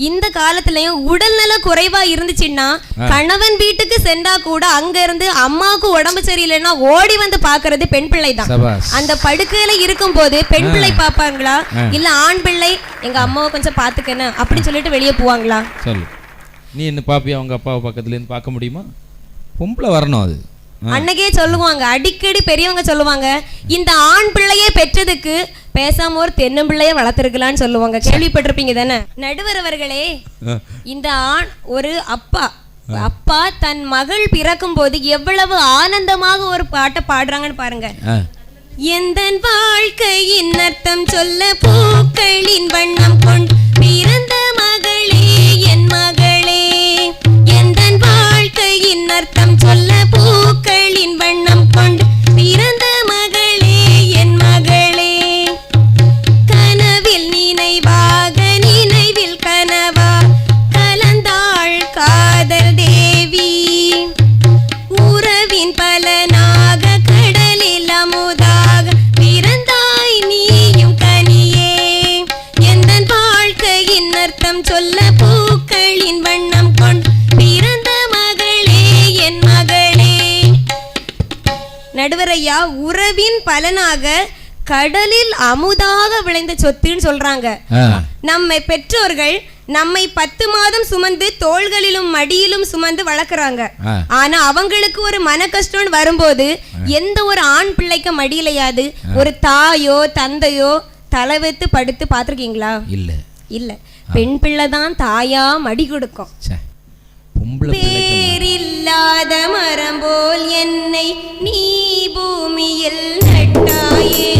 இந்த காலத்துலயும் உடல்நல குறைவா இருந்துச்சுன்னா கணவன் வீட்டுக்கு சென்றா கூட அங்க இருந்து அம்மாவுக்கு உடம்பு சரியில்லைன்னா ஓடி வந்து பாக்குறது பெண் பிள்ளை தான் அந்த படுக்கையில இருக்கும்போது பெண் பிள்ளை பாப்பாங்களா இல்ல ஆண் பிள்ளை எங்க அம்மாவை கொஞ்சம் பாத்துக்கணும் அப்படின்னு சொல்லிட்டு வெளியே போவாங்களா? சொல்லு. நீ என்ன பாப்பியா அவங்க அப்பாவை பக்கத்துல இருந்து பார்க்க முடியுமா? பொம்பளை வரணும் அது. அன்னைக்கே சொல்லுவாங்க அடிக்கடி பெரியவங்க சொல்லுவாங்க இந்த ஆண் பிள்ளையே பெற்றதுக்கு பேசாம ஒரு தென்னம்பிள்ளைய வளர்த்துருக்கலாம்னு சொல்லுவாங்க. கேள்விப்பட்டிருப்பீங்க தானே? நடுவர் அவர்களே ஆ. இந்த ஆண் ஒரு அப்பா. அப்பா தன் மகள் பிறக்கும் போது எவ்வளவு ஆனந்தமாக ஒரு பாட்டை பாடுறாங்கன்னு பாருங்க. ஆ. எந்தன் வாழ்க்கையின் அர்த்தம் சொல்ல பூக்களின் வண்ணம் கொண்டு பிறந்த மகளே என் மகளே. வாழ்க்கையின் அர்த்தம் சொல்ல பூக்களின் வண்ணம் கொண்டு பிறந்த மகளே என் மகளே. கனவில் நினைவாக நினைவில் கனவா கலந்தாள் காதல் தேவி. உறவின் பலனாக கடலில் அமுதாக பிறந்தாய் நீயும் கனியே. எந்த வாழ்க்கையின் அர்த்தம் சொல்ல பூக்களின் வண்ணம் நடுவரையா உறவின் பலனாக கடலில் அமுதாக விளைந்த சொத்துன்னு சொல்றாங்க. நம்மை பெற்றோர்கள் நம்மை பத்து மாதம் சுமந்து தோள்களிலும் மடியிலும் சுமந்து வளர்க்குறாங்க. ஆனா அவங்களுக்கு ஒரு மன கஷ்டம்னு வரும்போது எந்த ஒரு ஆண் பிள்ளைக்கு மடியிலையாது ஒரு தாயோ தந்தையோ தலை வைத்து படுத்து பார்த்திருக்கீங்களா? இல்ல. இல்ல. பெண் பிள்ளை தான் தாயா மடி கொடுக்கும். பொம்பளை இல்லாத பேரில்லாத மரம் போல் என்னை நீ பூமியில் நட்டாயே.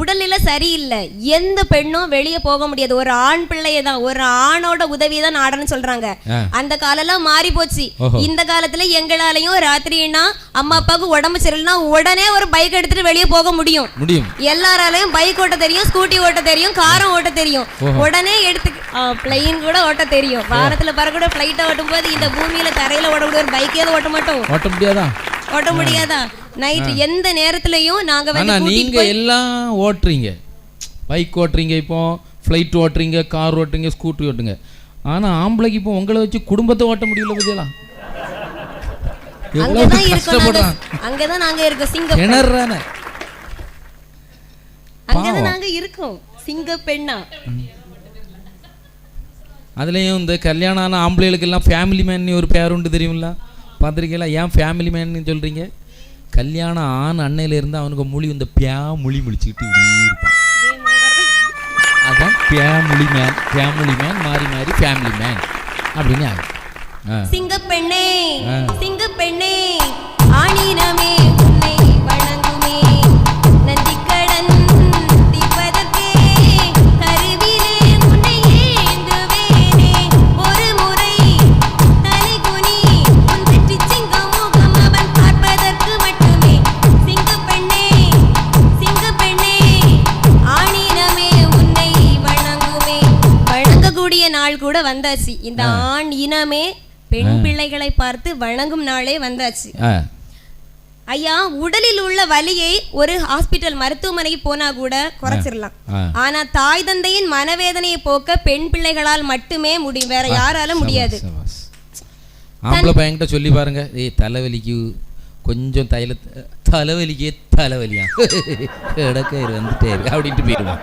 உடல்நிலை சரியில்லை. எந்த பெண்ணும் வெளியே போக முடியாது. ஒரு ஆண் பிள்ளைய தான் ஒரு ஆணோட உதவி தான் நாடன்னு சொல்றாங்க. அந்த காலம்லாம் மாறி போச்சு. இந்த காலத்துல எங்களாலையும் ராத்திரினா அம்மா அப்பாவுக்கு உடம்பு சரியில்லைனா உடனே ஒரு பைக் எடுத்துட்டு வெளியே போக முடியும். முடியும். எல்லாராலையும் பைக் ஓட்ட தெரியும் ஸ்கூட்டி ஓட்ட தெரியும் காரம் ஓட்ட தெரியும். உடனே எடுத்து பிளைன் கூட ஓட்ட தெரியும். வானத்துல பறக்கூட ஃபிளைட்டை ஓட்டும் போது இந்த பூமியில தரையில ஓடக்கூடிய ஒரு பைக்கே ஓட்ட மாட்டோம். ஓட்ட முடியாதா? ஓட்ட முடியாதா? நைட் எந்த நேரத்துலயும் நாங்க வந்து நீங்க எல்லாம் ஓட்டுறீங்க. பைக் ஓட்டுறீங்க இப்போ ஃப்ளைட் ஓட்டுறீங்க கார் ஓட்டுறீங்க ஸ்கூட்டர் ஓட்டுங்க. ஆனா ஆம்பளைக்கு இப்போ உங்களை வச்சு குடும்பத்தை ஓட்ட முடியல எவ்வளவு அங்கதான் இருக்கோம் அங்கதான் நாங்க இருக்கோம். சிங்க கிணறானே அங்கதான் நாங்க இருக்கோம். சிங்க பெண்ணா அதுலேயும் இந்த கல்யாணம் ஆன ஆம்பளைகளுக்கெல்லாம் ஃபேமிலி மேன் ஒரு பேர் உண்டு தெரியுமில்ல? பார்த்துருக்கீங்களா? ஏன் ஃபேமிலி மேன் சொல்கிறீங்க கல்யாணம் ஆன அன்னையில இருந்து அவனுக்கு மொழி இந்த பியா மொழி முழிச்சுக்கிட்டு இப்படி இருப்பான். அதான் ஃபேமிலி மேன் ஃபேமிலி மேன் மாறி மாறி ஃபேமிலி மேன் அப்படின்னு ஆகும் சிங்க பெண்ணே. சிங்க பெண்ணே ஆணினமே நாள் கூட வந்தாச்சு. இந்த ஆண் இனமே பெண் பிள்ளைகளை பார்த்து வணங்கும் நாளே வந்தாச்சு. ஐயா உடலில் உள்ள வலியை ஒரு ஹாஸ்பிட்டல் மருத்துவமனைக்கு போனா கூட குறைச்சிடலாம். ஆனா தாய் தந்தையின் மனவேதனையை போக்க பெண் பிள்ளைகளால் மட்டுமே முடியும் வேற யாரால முடியாது. ஆம்பளை பையன்கிட்ட சொல்லி பாருங்க. ஏய் தலைவலிக்கு கொஞ்சம் தைல தலைவலிக்கே தலைவலியா? கிடக்க வந்துட்டே இருக்கு. அப்படின்ட்டு போயிடுவான்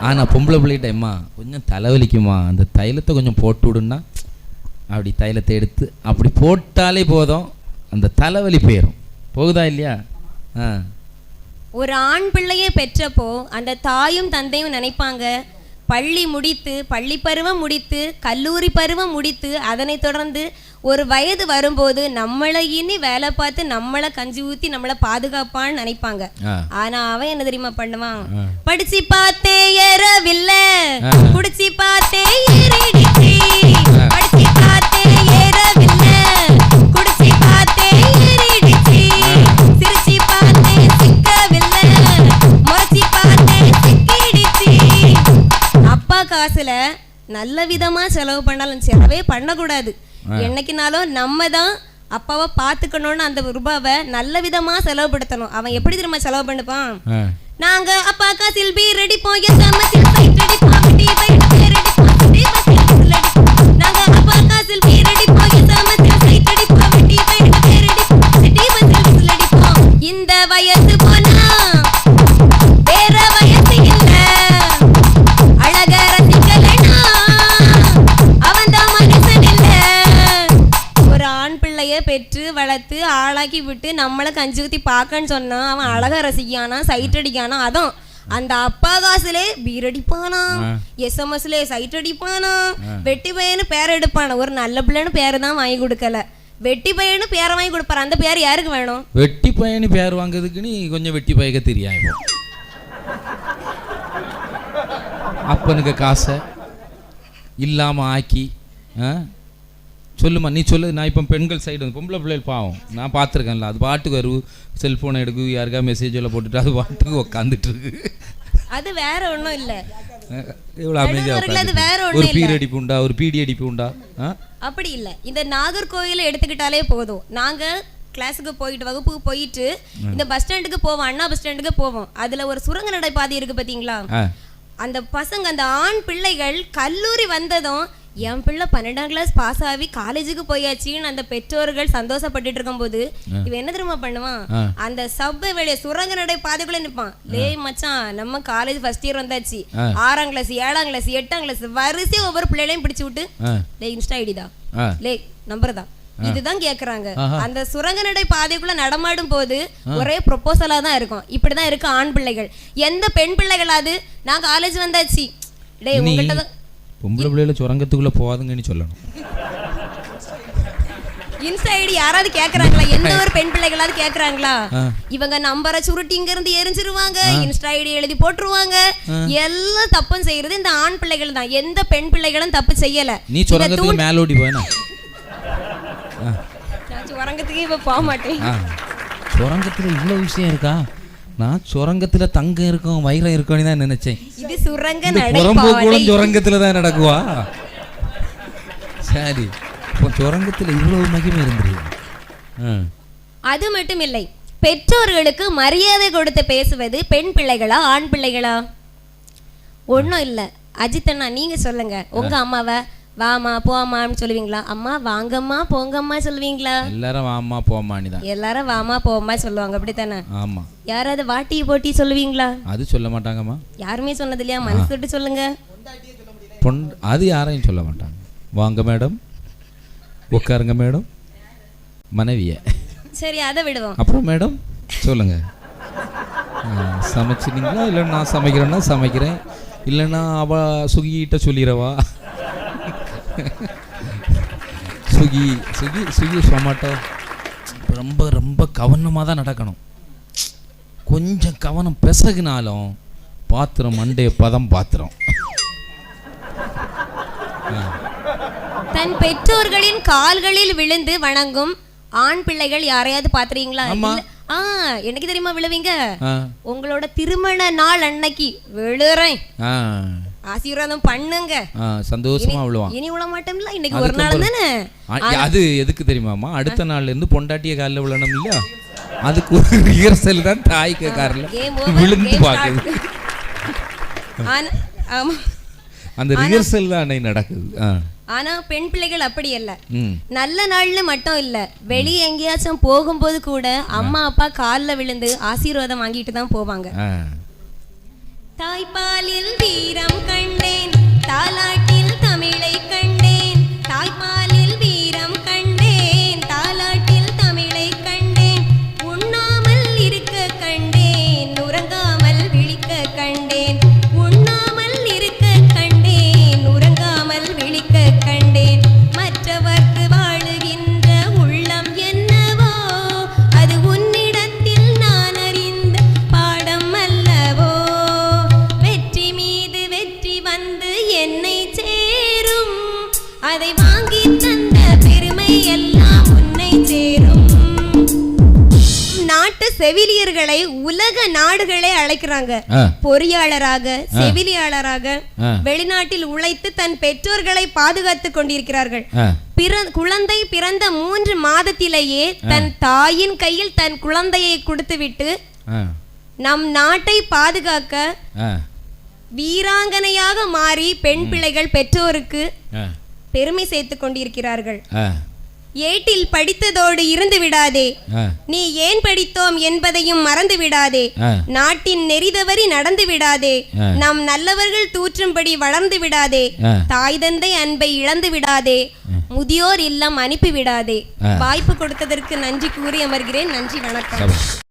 ஆனால் பொம்பளை பிள்ளைகிட்ட அம்மா கொஞ்சம் தலைவலிக்குமா? அந்த தைலத்தை கொஞ்சம் போட்டு விடுன்னா? அப்படி தைலத்தை எடுத்து அப்படி போட்டாலே போதும். அந்த தலைவலி போயிடும் போகுதா இல்லையா? ஆ. ஒரு ஆண் பிள்ளையை பெற்றப்போ அந்த தாயும் தந்தையும் நினைப்பாங்க பள்ளி முடித்து பள்ளி பருவம் முடித்து கல்லூரி பருவம் முடித்து அதனைத் தொடர்ந்து ஒரு வயது வரும்போது நம்மளை இனி வேலை பார்த்து நம்மளை கஞ்சி ஊத்தி நம்மளை பாதுகாப்பான்னு நினைப்பாங்க. ஆனா அவன் என்ன தெரியுமா பண்ணுவான். படிச்சு பார்த்தே குடிச்சு பார்த்தே ஏறிடுச்சு. படிச்சு பார்த்தே ஏறவில்லை. குடிச்சு பார்த்தே ஏறிடுச்சு. சிரிச்சு பார்த்தே சிக்கவில்லை. முறைச்சு பார்த்தே சிக்கிடுச்சு. அப்பா காசுல நல்ல விதமா செலவு பண்ணாலும் செலவே பண்ணக்கூடாது. என்னைக்குனாலும் நம்ம தான் அப்பாவை பார்த்துக்கணும்னு அந்த ரூபாவை நல்ல விதமா செலவுபடுத்தணும். அவன் எப்படி தெரியுமா செலவு பண்ணுப்பான் நாங்க அப்பா காசில் ரெடி அடிப்போம் எஸ்எம்எஸ்ஸில் ஃபைட் ரெடி அப்படி ஃபைட் பேர் அடிப்போம் அப்படி நாங்க இந்த வயசு போனா வேற வயசு இல்ல. அழக ரசிக்கலனா அவன் தான் மனுஷன் இல்ல. ஒரு ஆண் பிள்ளைய பெற்று வளர்த்து ஆளாக்கி விட்டு நம்மளை கஞ்சி ஊத்தி பார்க்கன்னு சொன்னா அவன் அழகா ரசிக்கானா சைட் அடிக்கானா அதான். அந்த அப்பா காசுலே பீர் அடிப்பானா எஸ்எம்எஸ்ல சைட் அடிப்பானா வெட்டி பையனு பேர் எடுப்பானா? ஒரு நல்ல பிள்ளைன்னு பேரு தான் வாங்கி கொடுக்கல. வெட்டி பையனு பேரை வாங்கி கொடுப்பாரு. அந்த பேர் யாருக்கு வேணும்? வெட்டி பையனு பேர் வாங்குறதுக்கு நீ கொஞ்சம் வெட்டி பயக்க தெரியா இப்போ அப்பனுக்கு காசை இல்லாம ஆக்கி சொல்லுமா நீ சொல்லு நான் இப்போ பெண்கள் சைடு பொம்பளை பிள்ளைகள் பாவம். நான் பார்த்துருக்கேன்ல அது பாட்டுக்கு வரும் செல்ஃபோனை எடுக்கு யாருக்கா மெசேஜ் எல்லாம் போட்டுட்டு அது பாட்டுக்கு உக்காந்துட்டு இருக்கு அது வேற ஒண்ணும் இல்ல. இவ்வளோ அமைதியாக ஒரு பீர் அடிப்பு உண்டா ஒரு பீடி அடிப்பு உண்டா அப்படி இல்லை. இந்த நாகர்கோயிலை எடுத்துக்கிட்டாலே போதும். நாங்க கிளாஸுக்கு போயிட்டு வகுப்புக்கு போயிட்டு இந்த பஸ் ஸ்டாண்டுக்கு போவோம் அண்ணா பஸ் ஸ்டாண்டுக்கு போவோம். அதுல ஒரு சுரங்க நடை பாதை இருக்கு பாத்தீங்களா? அந்த பசங்க அந்த ஆண் பிள்ளைகள் கல்லூரி வந்ததும் என் பிள்ளை பன்னெண்டாம் கிளாஸ் பாஸ் ஆகி காலேஜுக்கு போயாச்சின்னு அந்த பெற்றோர்கள் சந்தோஷப்பட்டுட்டு இருக்கும்போது இவன் என்ன தெரியுமா பண்ணுவான். அந்த சப்ப வெளிய சுரங்க நடை பாதைக்குள்ள நிப்பான் லே மச்சான் நம்ம காலேஜ் ஃபர்ஸ்ட் இயர் வந்தாச்சு. ஆறாம் கிளாஸ் ஏழாம் கிளாஸ் எட்டாம் கிளாஸ் வரிசை ஒவ்வொரு பிள்ளைகளையும் பிடிச்சு விட்டு லே இன்ஸ்டா ஐடிதா லே நம்பர் தான். இதுதான் கேக்குறாங்க. அந்த சுரங்க நடை பாதைக்குள்ள நடமாடும் போது ஒரே ப்ரொபோசலா தான் இருக்கும். இப்படிதான் இருக்கு ஆண் பிள்ளைகள். எந்த பெண் பிள்ளைகளாவது நான் காலேஜ் வந்தாச்சு. டேய் உங்கள்கிட்ட தான் பொம்பளை பிள்ளைகளை சுரங்கத்துக்குள்ள போகாதுங்கன்னு சொல்லணும். இன்ஸ்டா ஐடி யாராவது கேக்குறாங்களா? எந்த ஒரு பெண் பிள்ளைகளாவது கேக்குறாங்களா. இவங்க நம்பரை சுருட்டி இங்க இருந்து எரிஞ்சிருவாங்க இன்ஸ்டா ஐடி எழுதி போட்டுருவாங்க. எல்லாம் தப்பும் செய்யறது இந்த ஆண் பிள்ளைகள் தான். எந்த பெண் பிள்ளைகளும் தப்பு செய்யல. நீ தூண்டி- மேலோடி நான் சுரங்கத்துக்கே இப்ப போக மாட்டேன். சுரங்கத்துல இவ்வளோ விஷயம் இருக்கா? நான் சுரங்கத்துல தங்கம் இருக்கும் வைரம் இருக்கும்னு தான் நினைச்சேன். இது சுரங்க இந்த நடை புறம்போக்கு கூட பாதை சுரங்கத்துல தான் நடக்குவா? சரி. இப்போ சுரங்கத்துல இவ்வளவு மகிமை இருந்துருக்கு அது மட்டும் இல்லை பெற்றோர்களுக்கு மரியாதை கொடுத்து பேசுவது பெண் பிள்ளைகளா ஆண் பிள்ளைகளா? ஒன்றும் இல்லை. அஜித் அண்ணா நீங்க சொல்லுங்க. உங்க அம்மாவை வாமா போமான்னு சொல்லுவீங்களா? அம்மா வாங்கம்மா போங்கம்மா சொல்லுவீங்களா? எல்லாரும் வாமா போமானி தான். எல்லாரும் வாமா போம்மா சொல்லுவாங்க அப்படித்தானே? ஆமா. யாராவது வாட்டி போட்டி சொல்லுவீங்களா? அது சொல்ல மாட்டாங்கம்மா. யாருமே சொன்னது இல்லையா மனசு விட்டு சொல்லுங்க. பொன் அது யாரையும் சொல்ல மாட்டாங்க. வாங்க மேடம். உட்காருங்க மேடம். மனைவிய. சரி அதை விடுவோம். அப்புறம் மேடம் சொல்லுங்க. ஆ, சமைச்சிட்டீங்களா? இல்லை நான் சமைக்கிறேன்னா சமைக்கிறேன். இல்லைன்னா அவ சுகிட்ட சொல்லிடவா சுகி சுகி சுகி சொமாட்டோ. ரொம்ப ரொம்ப கவனமாக தான் நடக்கணும். கொஞ்சம் கவனம் பிசகுனாலும் பாத்திரம் மண்டைய பதம் பாத்திரம். தன் பெற்றோர்களின் கால்களில் விழுந்து வணங்கும் ஆண் பிள்ளைகள் யாரையாவது பாத்துறீங்களா ஆ எனக்கு தெரியுமா விழுவீங்க? உங்களோட திருமண நாள் அன்னைக்கு. விழுறேன். ஆசீர்வாதம் பண்ணுங்க. சந்தோஷமா விழுவான். இனி விழ மாட்டோம்ல? இன்னைக்கு ஒரு நாள் தானே? அது எதுக்கு தெரியுமாமா அடுத்த நாள்ல இருந்து பொண்டாட்டிய காலில் விழணும் இல்லையா? அதுக்கு ஒரு ரிஹர்சல் தான் தாய்க்கு காரில் விழுந்து பார்க்குது. அந்த ரிஹர்சல் தான் நடக்குது. ஆனா பெண் பிள்ளைகள் அப்படி அல்ல. ம். நல்ல நாள்னு மட்டும் இல்ல. வெளியே எங்கேயாச்சும் போகும்போது கூட அம்மா அப்பா கால்ல விழுந்து ஆசீர்வாதம் வாங்கிட்டு தான் போவாங்க. தாய்ப்பாலில் வீரம் கண்டேன். தாலாட்டில் தமிழை வாங்கித் தந்த பெருமை எல்லாம் உன்னை சேரும். நாட்டு செவிலியர்களை உலக நாடுகளே அழைக்கிறாங்க. பொறியாளராக செவிலியாளராக. வெளிநாட்டில் உழைத்து தன் பெற்றோர்களை பாதுகாத்துக் கொண்டிருக்கிறார்கள். குழந்தை பிறந்த மூன்று மாதத்திலேயே தன் தாயின் கையில் தன் குழந்தையை கொடுத்துவிட்டு நம் நாட்டை பாதுகாக்க வீராங்கனையாக மாறி பெண் பிள்ளைகள் பெற்றோருக்கு பெருமை சேர்த்துக் கொண்டிருக்கிறார்கள். ஏட்டில் படித்ததோடு இருந்து விடாதே. நீ ஏன் படித்தோம் என்பதையும் மறந்து விடாதே. நாட்டின் நெறிதவறி நடந்து விடாதே. நாம் நல்லவர்கள் தூற்றும்படி வளர்ந்து விடாதே. தாய் தந்தை அன்பை இழந்து விடாதே. முதியோர் இல்லம் அனுப்பி விடாதே. வாய்ப்பு கொடுத்ததற்கு நன்றி கூறி அமர்கிறேன். நன்றி வணக்கம்.